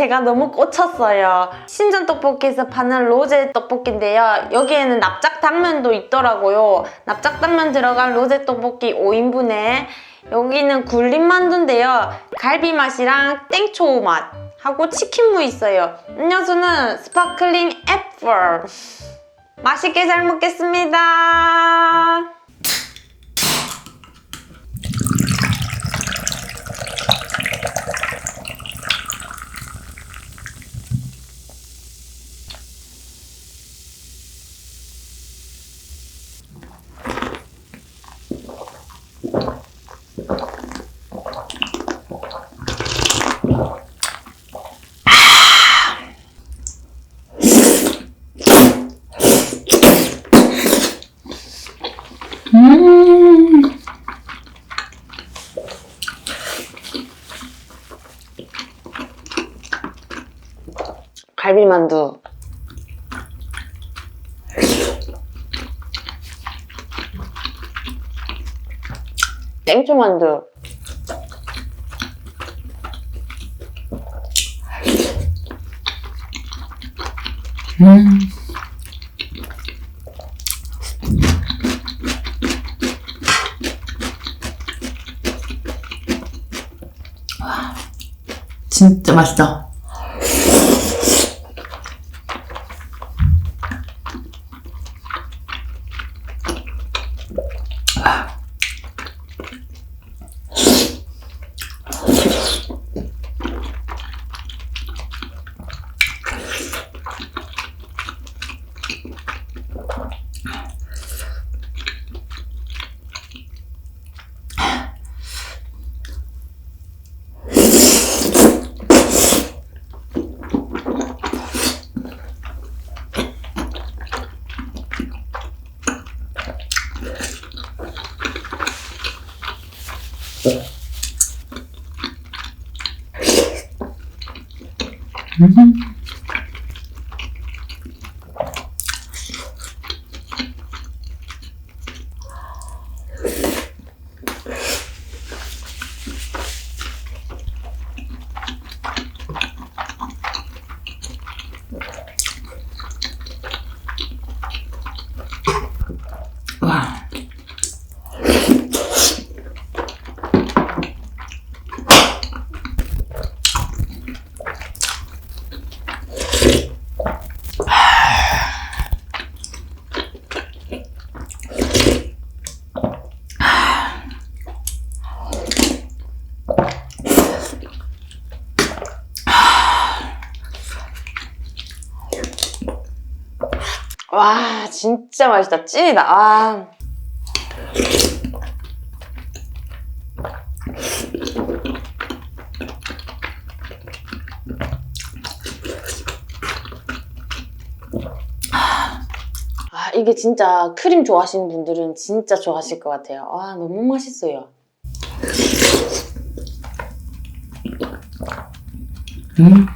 제가 너무 꽂혔어요. 신전 떡볶이에서 파는 로제 떡볶이인데요. 여기에는 납작 당면도 있더라고요. 납작 당면 들어간 로제 떡볶이 5인분에 여기는 굴림 만두인데요. 갈비 맛이랑 땡초우 맛 하고 치킨무 있어요. 음료수는 스파클링 애플. 맛있게 잘 먹겠습니다. 갈비만두. 땡초만두. 진짜 맛있다. 와. 와, 진짜 맛있다. 찐이다. 아. 이게 진짜 크림 좋아하시는 분들은 진짜 좋아하실 것 같아요. 아, 너무 맛있어요. 음.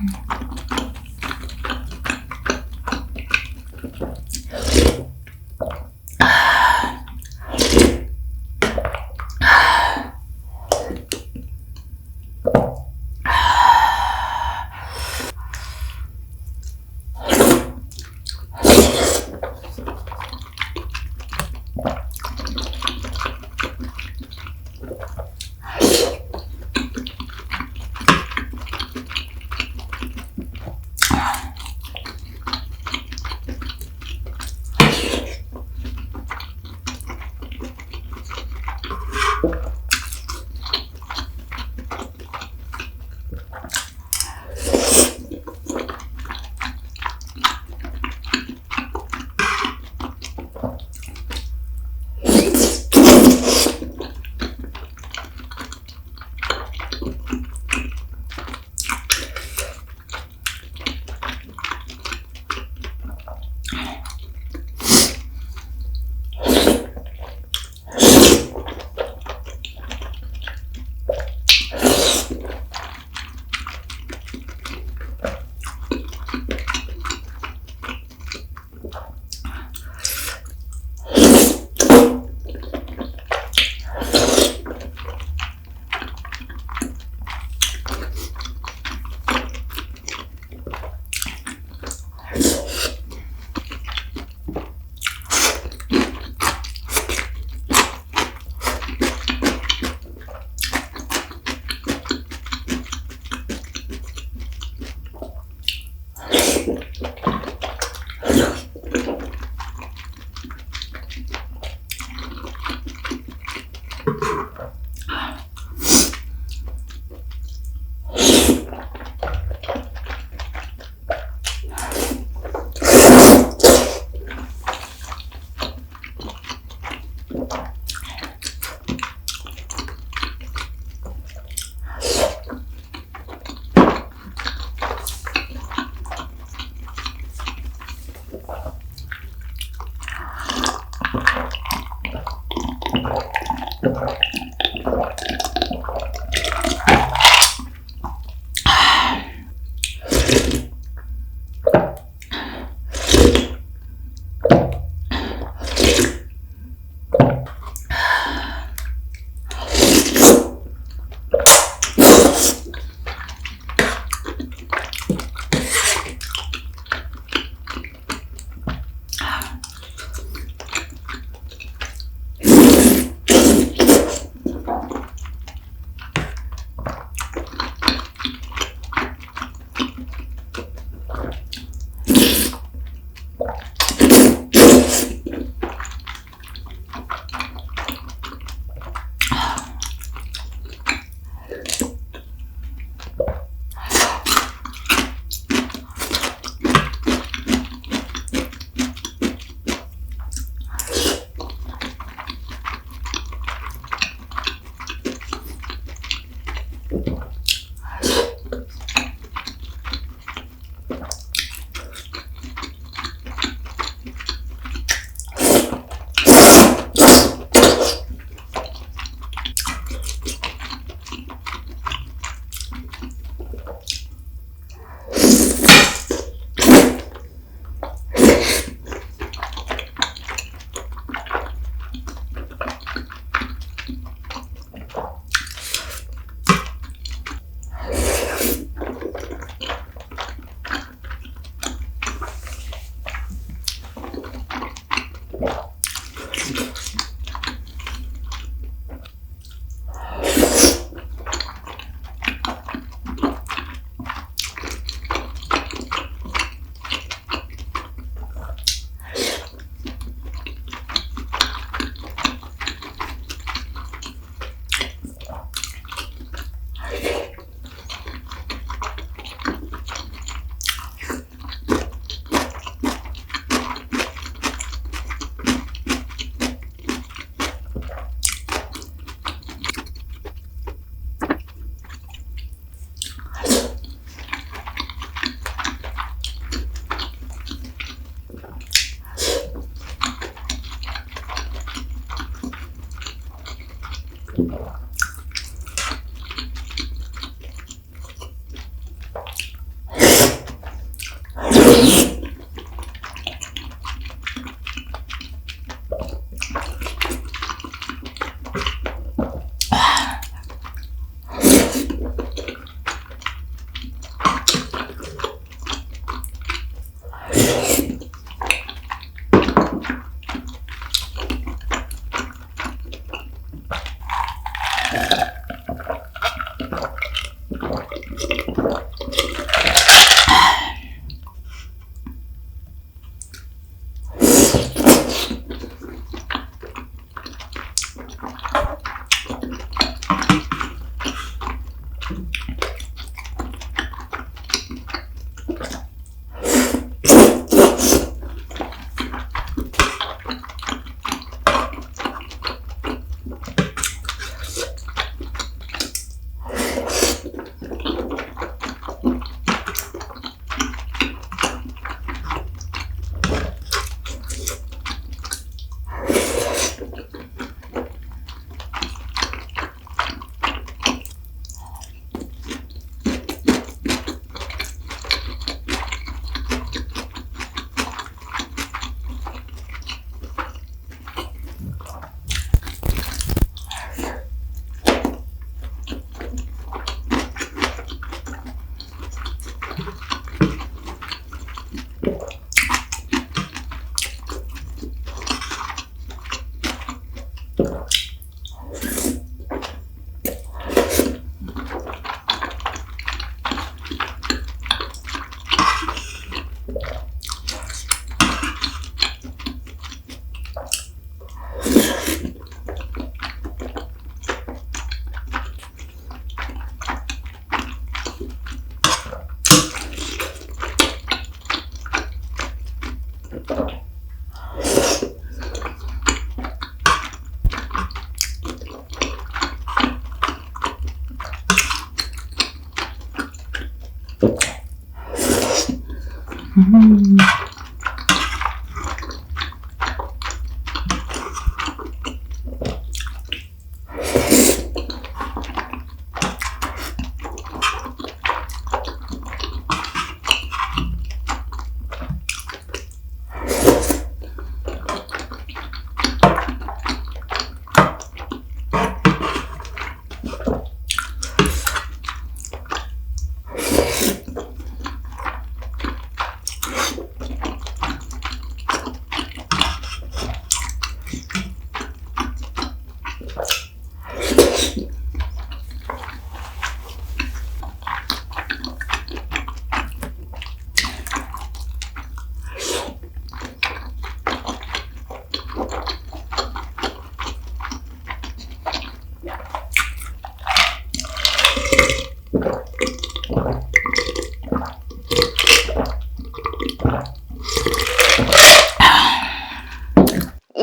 음.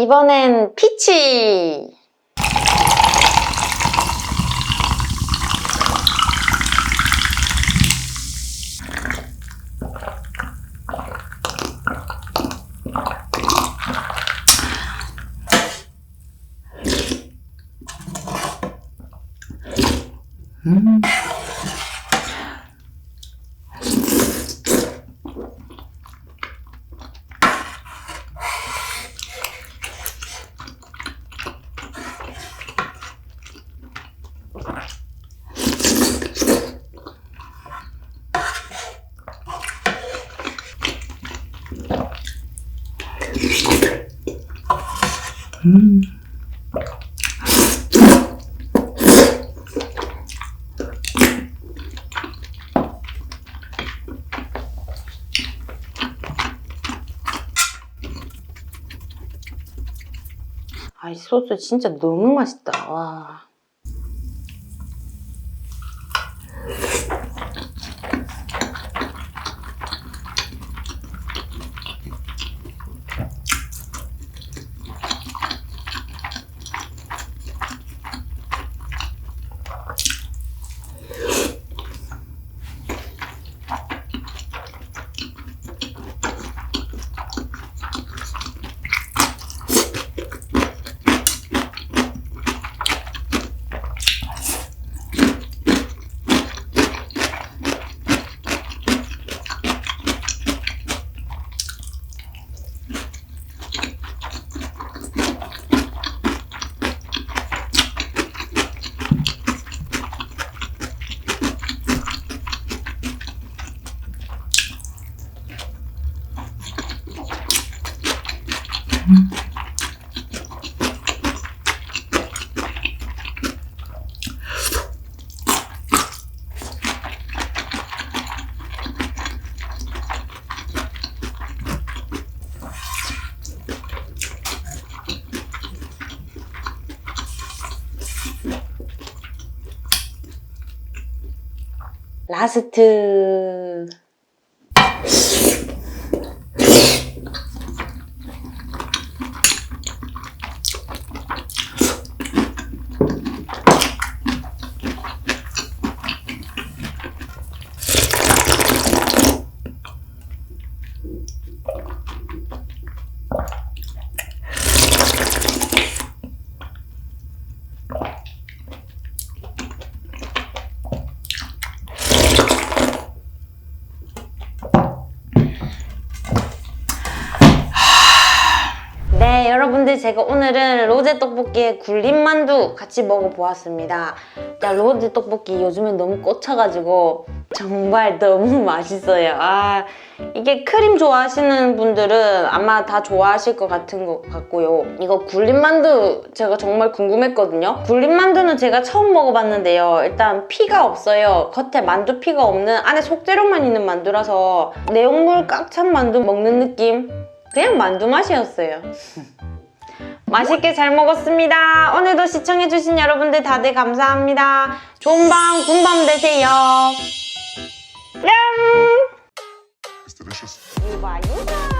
이번엔 피치. 아, 이 소스 진짜 너무 맛있다. 와. 라스트. 네, 여러분들 제가 오늘은 로제 떡볶이에 굴린 만두 같이 먹어보았습니다. 야, 로제 떡볶이 요즘에 너무 꽂혀가지고 정말 너무 맛있어요. 아, 이게 크림 좋아하시는 분들은 아마 다 좋아하실 것 같은 것 같고요. 이거 굴린 만두 제가 정말 궁금했거든요. 굴린 만두는 제가 처음 먹어봤는데요. 일단 피가 없어요. 겉에 만두 피가 없는 안에 속재료만 있는 만두라서 내용물 꽉 찬 만두 먹는 느낌? 그냥 만두 맛이었어요. 맛있게 잘 먹었습니다. 오늘도 시청해주신 여러분들 다들 감사합니다. 좋은 밤, 군밤 되세요. 뿅! It's delicious. 유바유바!